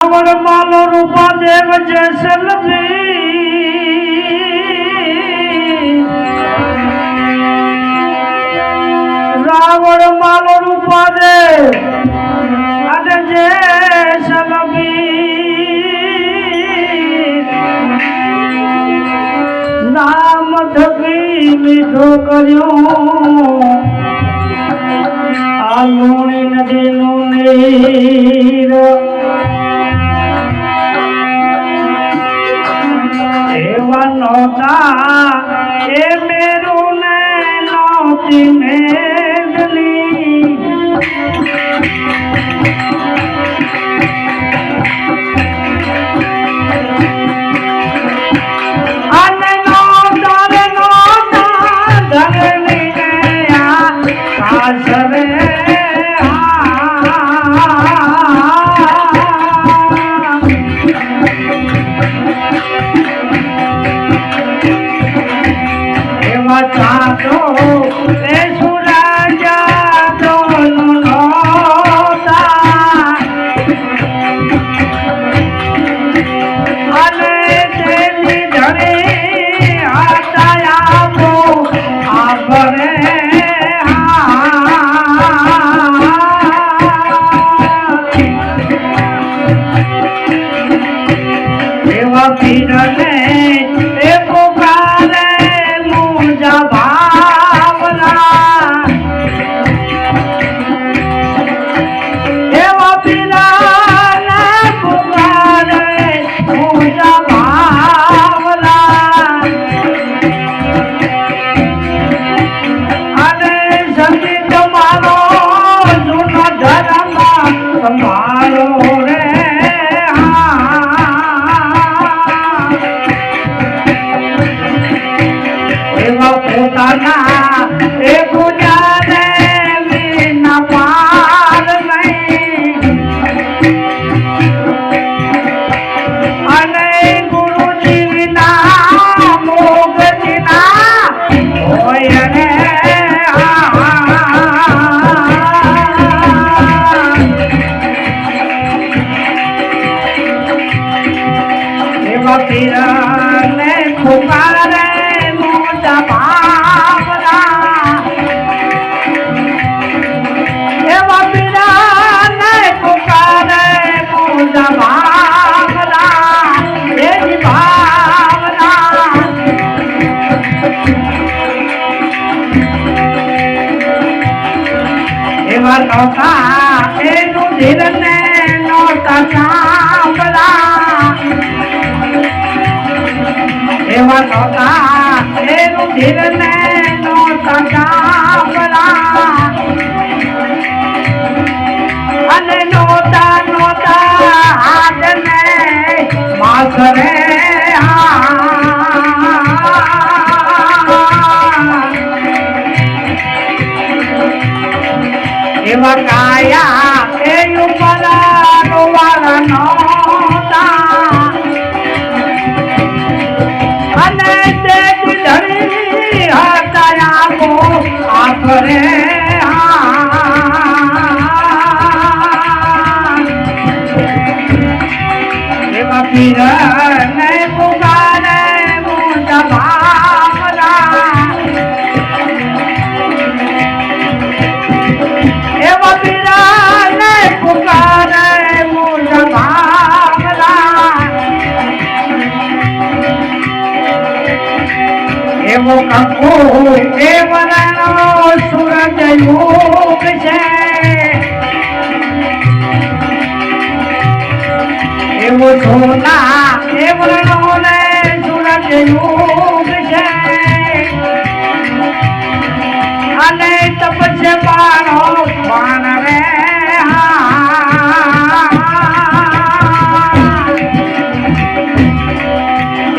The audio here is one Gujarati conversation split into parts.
રાવણ માલો રૂપા દેવ જેસલભી રાવણ માલો રૂપા દેવ અને જેસલભી નામ થકી મીઠો કર્યો. એ મેરું ને નહોતી મેઘની એવા નહોતા એનું ધીરને નહોતા સાંભળા એવા નહોતા એનું ધીરને એવા કાયા એ ઉપર વાળા નહોતા અને તે ધણી હતા આખો આખરે પીર એવો કંકુ એ યુગ છે. એવું સોના એ વરણો ને સૂરજ યુગ બાણો બાણ રે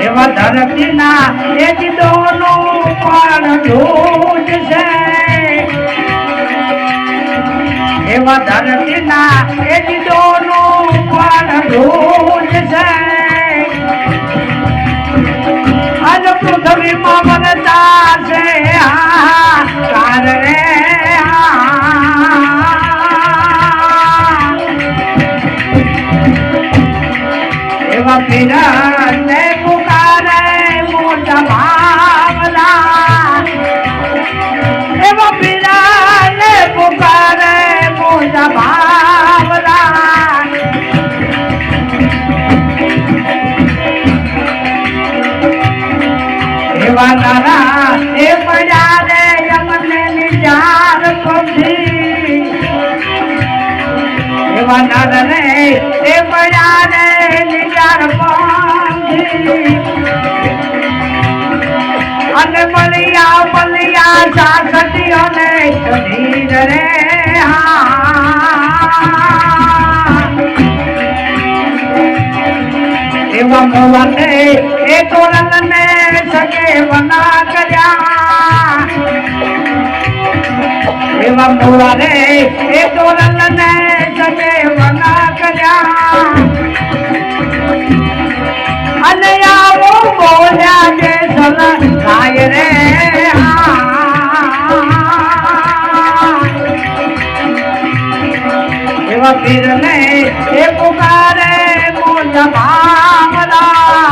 એવા ધરતીના એક દોનો પણ છે. એવા ધરતીના એક દોનો પણ છે. પૃથ્વી પૃથ્વીમાં બનતા છે. આ. હા એવા પીરને અને બલિયા બલિયા સાસટીઓ ને શરીર રે એવા મોવાને એ તોરણને સગે વના કર્યા એવા મોવાને એ તોરણને એવા પીરને એ પુકારે મોજ મામલા